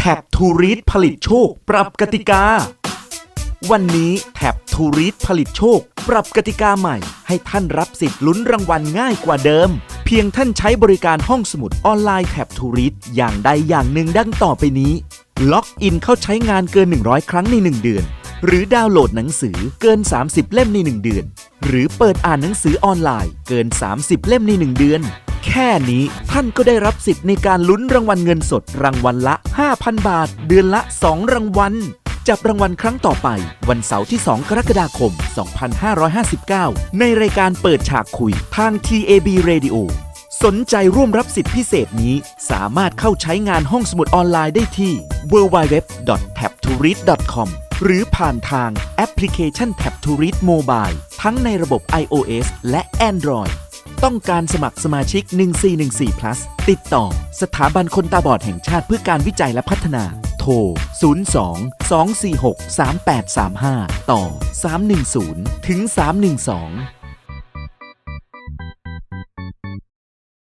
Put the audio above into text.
แท็บทูริสผลิตโชค ปรับกติกา วันนี้แท็บทูริสผลิตโชค ปรับกติกาใหม่ ให้ท่านรับสิทธิ์ลุ้นรางวัลง่ายกว่าเดิม เพียงท่านใช้บริการห้องสมุดออนไลน์แท็บทูริสอย่างใดอย่างหนึ่งดังต่อไปนี้ ล็อกอินเข้าใช้งานเกิน 100 ครั้งใน 1 เดือน หรือดาวน์โหลดหนังสือเกิน 30 เล่มใน 1 เดือน หรือเปิดอ่านหนังสือออนไลน์เกิน 30 เล่มใน 1 เดือน แค่นี้ท่านก็ได้รับสิทธิ์ในการลุ้นรางวัลเงินสดรางวัลละ 5,000 บาท เดือนละ 2 รางวัล จับรางวัลครั้งต่อไป วันเสาร์ที่ 2 กรกฎาคม 2559 ในรายการเปิดฉากคุยทาง TAB Radio สนใจร่วมรับสิทธิพิเศษนี้ สามารถเข้าใช้งานห้องสมุดออนไลน์ได้ที่ www.tabtoread.com หรือผ่านทางแอปพลิเคชัน Tab to Read Mobile ทั้งในระบบ iOS และ Android ต้องการสมัครสมาชิก 1414 plus ติดต่อ สถาบันคนตาบอดแห่งชาติเพื่อการวิจัยและพัฒนา โทร 02 246 3835 ต่อ 310 ถึง 312